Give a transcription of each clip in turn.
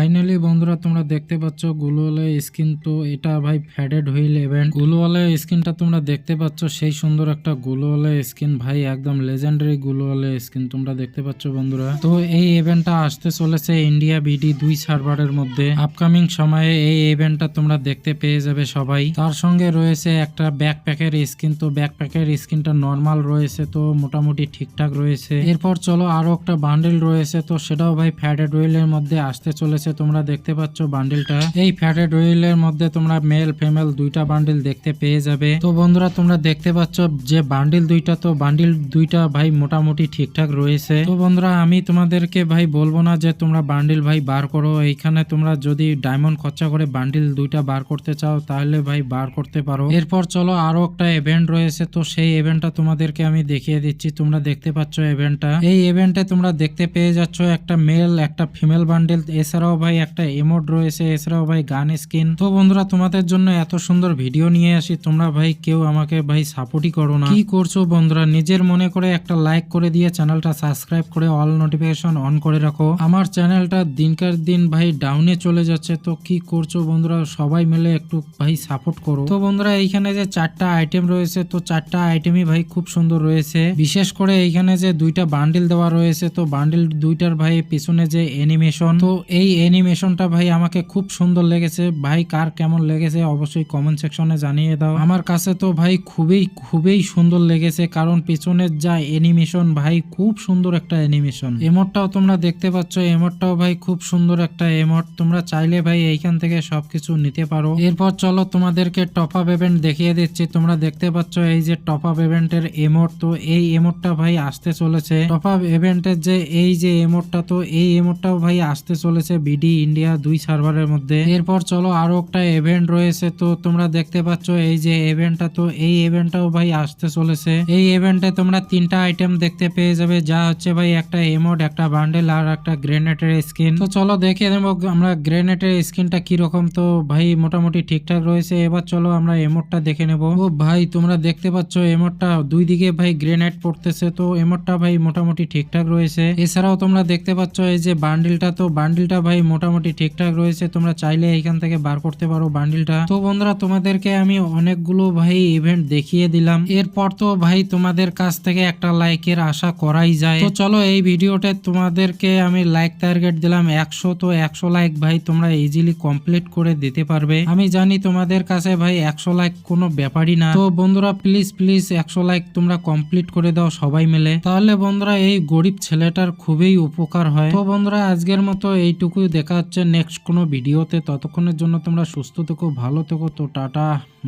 Finally বন্ধুরা, তোমরা দেখতে পাচ্ছ গুলোওয়ালা স্কিন তো এটা ভাই ফ্যাডেড হুইল ইভেন্ট গুলোওয়ালা স্কিনটা তোমরা দেখতে পাচ্ছ, সেই সুন্দর একটা গুলোওয়ালা স্কিন ভাই, একদম লেজেন্ডারি গুলোওয়ালা স্কিন তোমরা দেখতে পাচ্ছ বন্ধুরা। তো এই ইভেন্টটা আসতে চলেছে ইন্ডিয়া বিডি দুই সার্ভারের মধ্যে। আপকামিং সময়ে এই ইভেন্টটা তোমরা দেখতে পেয়ে যাবে সবাই। তার সঙ্গে রয়েছে একটা ব্যাকপ্যাকের স্কিন তো ব্যাকপ্যাকের স্কিনটা নর্মাল রয়েছে, তো মোটামুটি ঠিকঠাক রয়েছে। এরপর চলো আরও একটা বান্ডেল রয়েছে, তো সেটাও ভাই ফ্যাটেড ওয়েলের মধ্যে আসতে চলেছে। তোমরা দেখতে পাচ্ছ বান্ডেলটা। এই ফ্যাটেড ওয়েলের মধ্যে তোমরা মেল, ফিমেল দুইটা বান্ডেল দেখতে পেয়ে যাবে। তো বন্ধুরা, তোমরা দেখতে পাচ্ছ যে বান্ডিল দুইটা তো বান্ডিল দুইটা ভাই মোটামুটি ঠিকঠাক রয়েছে। তো বন্ধুরা, আমি তোমাদেরকে ভাই বলব না যে তোমরা বান্ডিল ভাই বার করো। এইখানে তোমরা যদি ডায়মন্ড খরচা করে বান্ডিল দুইটা বার করতে চাও, তাহলে ভাই বার করতে পারো। এরপর চলো, আরও একটা ইভেন্ট রয়েছে। তো সেই ইভেন্টটা তোমাদেরকে আমি দেখিয়ে দিচ্ছি। তোমরা দেখতে পাচ্ছ ইভেন্টটা এই ইভেন্টে তোমরা দেখতে পেয়ে যাচ্ছ একটা মেল একটা ফিমেল বান্ডেল। এছাড়াও ভাই একটা এমোড রয়েছে, এছাড়াও ভাই গান স্কিন তো বন্ধুরা, তোমাদের জন্য এত সুন্দর ভিডিও নিয়ে আসি। তোমরা ভাই কেউ আমাকে ভাই সাপোর্টই করো না। কি করছ বন্ধুরা, নিজের মনে করে একটা লাইক করে দিয়ে চ্যানেলটা সাবস্ক্রাইব করে অল নোটিফিকেশন অন করে রাখো। আমার চ্যানেলটা দিনকার দিন ভাই ডাউনে চলে যাচ্ছে। তো কি করছ বন্ধুরা, সবাই মিলে একটু ভাই সাপোর্ট করো। তো বন্ধুরা, এইখানে যে চারটা আইটেম রয়েছে, তো চারটা আইটেমই ভাই খুব সুন্দর রয়েছে। বিশেষ করে এইখানে যে দুইটা বান্ডিল দেওয়া রয়েছে, তো বান্ডিল দুইটার ভাই পিছনে যে অ্যানিমেশন তো এই অ্যানিমেশনটা ভাই আমাকে খুব সুন্দর লেগেছে। ভাই, কার কেমন লেগেছে অবশ্যই কমেন্ট সেকশনে জানিয়ে দাও। আমার কাছে তো ভাই খুবই খুবই সুন্দর লেগেছে কারণ পিছনের যা অ্যানিমেশন ভাই খুব সুন্দর একটা অ্যানিমেশন। এমোটটাও তোমরা দেখতে পাচ্ছ এমোটটাও ভাই খুব সুন্দর একটা এমোট তোমরা চাইলে ভাই এইখান থেকে সবকিছু নিতে পারো। এরপর চলো তোমাদেরকে টপ আপ ইভেন্ট দেখিয়ে দিচ্ছি। তোমরা দেখতে পাচ্ছ এই যে টপ আপ ইভেন্টের এমোট তো এই এমোটটা ভাই আসতে চলেছে। টপ আপ ইভেন্টের যে, এই যে এমোটটা তো এই এমোটটাও ভাই আসতে চলেছে বিডি ইন্ডিয়া দুই সার্ভারের মধ্যে। এরপর চলো আরও একটা ইভেন্ট রয়েছে, তো তোমরা দেখতে পাচ্ছ এই যে ইভেন্টটা তো এই ইভেন্টটাও ভাই আসতে চলেছে। এই ইভেন্টে তোমরা তিনটা আইটেম দেখতে পেয়ে যাবে, যা হচ্ছে ভাই একটা এমোড একটা বান্ডেল আর একটা গ্রেনেটের স্কিন তো চলো দেখে নেব আমরা গ্রেনেটের স্কিনটা কীরকম, তো ভাই মোটামুটি ঠিকঠাক রয়েছে। এবার চলো আমরা এমোটটা দেখে নেব। ও ভাই, তোমরা দেখতে পাচ্ছ এমোটটা দুই দিকে ভাই গ্রেনেড পড়তেছে, তো এমোটটা ভাই মোটামুটি ঠিকঠাক রয়েছে। এছাড়াও তোমরা দেখতে পাচ্ছ এই যে বান্ডিলটা তো বান্ডিলটা ভাই মোটামুটি ঠিকঠাক রয়েছে, তোমরা চাইলে এখান থেকে বার করতে পারো বান্ডিলটা তো বন্ধুরা, তোমাদেরকে আমি অনেকগুলো ভাই ইভেন্ট দেখিয়ে দিলাম। এরপর তো ভাই তোমাদের কাছ থেকে একটা লাইকের আশা করাই যায়। তো চলো এই ভিডিওতে তোমাদেরকে আমি লাইক টার্গেট দিলাম একশো। তো একশো লাইক ভাই তোমরা ইজিলি কমপ্লিট করে দিতে পারবে। আমি জানি তোমাদের কাছে ভাই একশো লাইক কোনো ব্যাপারই না। তো বন্ধুরা প্লিজ প্লিজ একশো লাইক তোমরা কমপ্লিট করে দাও সবাই মিলে। তাহলে বন্ধুরা, এই গরিব ছেলেটার খুবই উপকার হয়। তো বন্ধুরা, আজকের মতো এইটুকুই দেখা হচ্ছে নেক্সট কোনো ভিডিওতে। ততক্ষণের জন্য তোমরা সুস্থ থেকো, ভালো থেকো। তো টাটা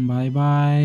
বাই বাই